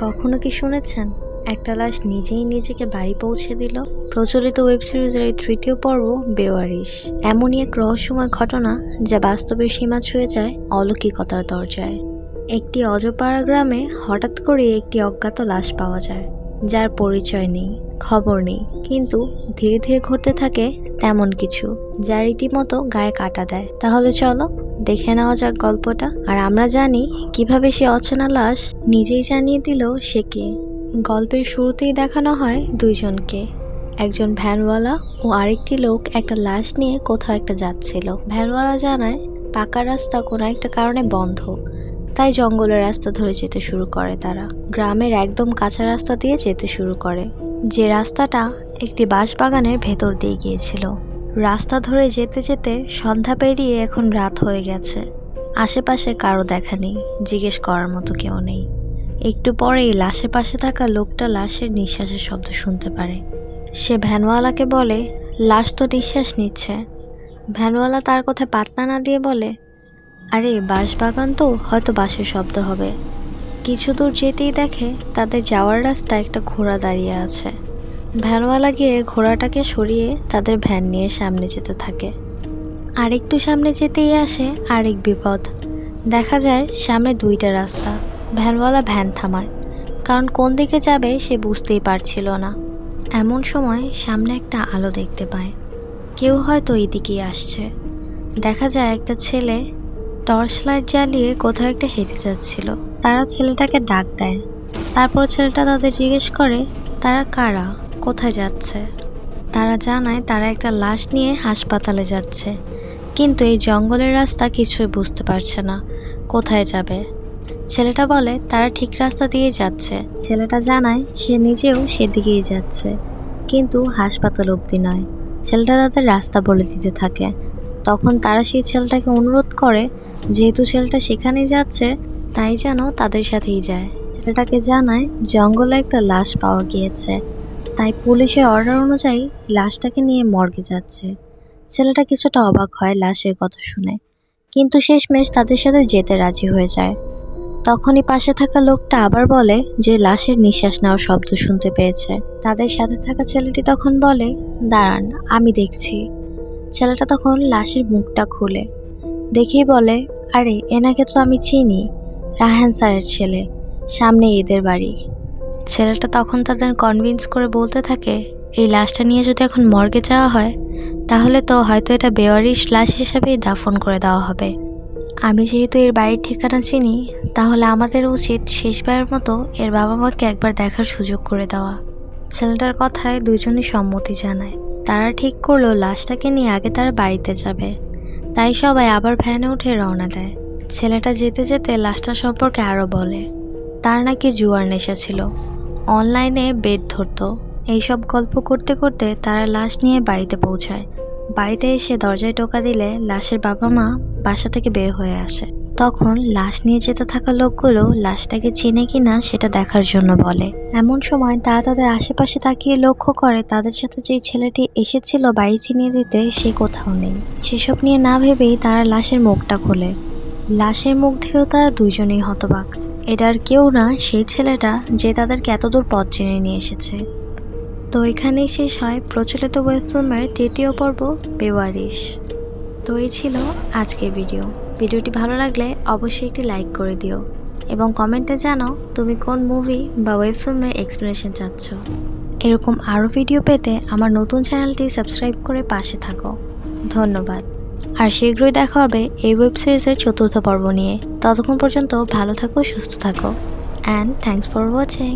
কখনো কি শুনেছেন? একটা লাশ নিজেই নিজেকে বাড়ি পৌঁছে দিল। প্রচলিত ওয়েব সিরিজের এই তৃতীয় পর্ব বেওয়ারিশ। এমনই এক রহস্যময় ঘটনা যা বাস্তবের সীমা ছুঁয়ে যায় অলৌকিকতার দরজায়। একটি অজপাড়া গ্রামে হঠাৎ করে একটি অজ্ঞাত লাশ পাওয়া যায়, যার পরিচয় নেই, খবর নেই, কিন্তু ধীরে ধীরে ঘটতে থাকে তেমন কিছু, যা রীতিমতো গায়ে কাটা দেয়। তাহলে চলো দেখে নেওয়া যাক গল্পটা। আর আমরা জানি কীভাবে সে অচেনা লাশ নিজেই জানিয়ে দিল সে কে। গল্পের শুরুতেই দেখানো হয় দুইজনকে। একজন ভ্যানওয়ালা ও আরেকটি লোক একটা লাশ নিয়ে কোথাও একটা যাচ্ছিল। ভ্যানওয়ালা জানায়, পাকা রাস্তা কোনো একটা কারণে বন্ধ। তাই জঙ্গলের রাস্তা ধরে যেতে শুরু করে তারা। গ্রামের একদম কাঁচা রাস্তা দিয়ে যেতে শুরু করে। যে রাস্তাটা একটি বাঁশবাগানের ভেতর দিয়ে গিয়েছিল। রাস্তা ধরে যেতে যেতে সন্ধ্যা পেরিয়ে এখন রাত হয়ে গেছে। আশেপাশে কারও দেখা নেই, জিজ্ঞেস করার মতো কেউ নেই। একটু পরেই লাশের পাশে থাকা লোকটা লাশের নিঃশ্বাসের শব্দ শুনতে পারে। সে ভ্যানওয়ালাকে বলে, লাশ তো নিঃশ্বাস নিচ্ছে। ভ্যানওয়ালা তার কথায় পাত্তা না দিয়ে বলে, আরে, বাঁশবাগান তো হয়তো বাঁশের শব্দ হবে। কিছু দূর যেতেই দেখে তাদের যাওয়ার রাস্তায় একটা ঘোড়া দাঁড়িয়ে আছে। ভ্যানওয়ালা গিয়ে ঘোড়াটাকে সরিয়ে তাদের ভ্যান নিয়ে সামনে যেতে থাকে। আরেকটু সামনে যেতেই আসে আরেক বিপদ। দেখা যায় সামনে দুইটা রাস্তা। ভ্যানওয়ালা ভ্যান থামায়। কারণ কোন দিকে যাবে সে বুঝতেই পারছিল না। এমন সময় সামনে একটা আলো দেখতে পায়। কেউ হয়তো এই দিকেই আসছে। দেখা যায় একটা ছেলে টর্চ লাইট জ্বালিয়ে কোথাও একটা হেঁটে যাচ্ছিল। তারা ছেলেটাকে ডাক দেয়। তারপর ছেলেটা তাদের জিজ্ঞেস করে, তারা কারা? কোথায় যাচ্ছে? তারা জানায় তারা একটা লাশ নিয়ে হাসপাতালে যাচ্ছে। কিন্তু এই জঙ্গলের রাস্তা কিছুই বুঝতে পারছে না। কোথায় যাবে? ছেলেটা বলে, তারা ঠিক রাস্তা দিয়ে যাচ্ছে। ছেলেটা জানায়, সে নিজেও সেদিকেই যাচ্ছে। কিন্তু হাসপাতাল অবধি নয়। ছেলেটা তাদের রাস্তা বলে দিতে থাকে। তখন তারা সেই ছেলেটাকে অনুরোধ করে, যেহেতু ছেলেটা সেখানেই যাচ্ছে, তাই যেন তাদের সাথেই যায়। ছেলেটাকে জানায়, জঙ্গলে একটা লাশ পাওয়া গিয়েছে। তাই পুলিশের অর্ডার অনুযায়ী লাশটাকে নিয়ে মর্গে যাচ্ছে। ছেলেটা কিছুটা অবাক হয় লাশের কথা শুনে। কিন্তু শেষমেশ তাদের সাথে যেতে রাজি হয়ে যায়। তখনই পাশে থাকা লোকটা আবার বলে যে লাশের নিঃশ্বাস নেওয়ার শব্দ শুনতে পেয়েছে। তাদের সাথে থাকা ছেলেটি তখন বলে, দাঁড়ান, আমি দেখছি। ছেলেটা তখন লাশের মুখটা খুলে। দেখেই বলে, আরে, এনাকে তো আমি চিনি, রাহান স্যারের ছেলে, সামনে এদের বাড়ি। ছেলেটা তখন তাদের কনভিন্স করে বলতে থাকে, এই লাশটা নিয়ে যদি এখন মর্গে যাওয়া হয়, তাহলে তো হয়তো এটা বেওয়ারিশ লাশ হিসাবেই দাফন করে দেওয়া হবে। আমি যেহেতু এর বাড়ির ঠিকানা চিনি, তাহলে আমাদের উচিত শেষবারের মতো এর বাবা মাকে একবার দেখার সুযোগ করে দেওয়া। ছেলেটার কথায় দুজনই সম্মতি জানায়। তারা ঠিক করল লাশটাকে নিয়ে আগে তারা বাড়িতে যাবে। তাই সবাই আবার ভ্যানে উঠে রওনা দেয়। ছেলেটা যেতে যেতে লাশটা সম্পর্কে আরও বলে। তার নাকি জুয়ার নেশা ছিল। অনলাইনে বেড ধরতো। এইসব গল্প করতে করতে তারা লাশ নিয়ে বাড়িতে পৌঁছায়। বাড়িতে এসে দরজায় টোকা দিলে লাশের বাবা মা বাসা থেকে বের হয়ে আসে। তখন লাশ নিয়ে যেতে থাকা লোকগুলো লাশটাকে চিনে কিনা সেটা দেখার জন্য বলে। এমন সময় তারা তাদের আশেপাশে তাকিয়ে লক্ষ্য করে তাদের সাথে যেই ছেলেটি এসেছিল বাড়ি চিনিয়ে দিতে সে কোথাও নেই। সেসব নিয়ে না ভেবেই তারা লাশের মুখটা খোলে। লাশের মুখ থেকেও তারা দুইজনেই হতবাক। এটা আর কেউ না সেই ছেলেটা যে তাদেরকে এতদূর পথ চিনে নিয়ে এসেছে। তো এখানেই শেষ হয় প্রচলিত ওয়েব ফিল্মের তৃতীয় পর্ব, বেওয়ারিশ। তো এই ছিল আজকের ভিডিও। ভিডিওটি ভালো লাগলে অবশ্যই একটি লাইক করে দিও এবং কমেন্টে জানাও তুমি কোন মুভি বা ওয়েব ফিল্মের এক্সপ্লেনেশন চাচ্ছ। এরকম আরও ভিডিও পেতে আমার নতুন চ্যানেলটি সাবস্ক্রাইব করে পাশে থাকো। ধন্যবাদ। আর শীঘ্রই দেখা হবে এই ওয়েব সিরিজের চতুর্থ পর্ব নিয়ে। ততক্ষণ পর্যন্ত ভালো থাকো, সুস্থ থাকো। And thanks for watching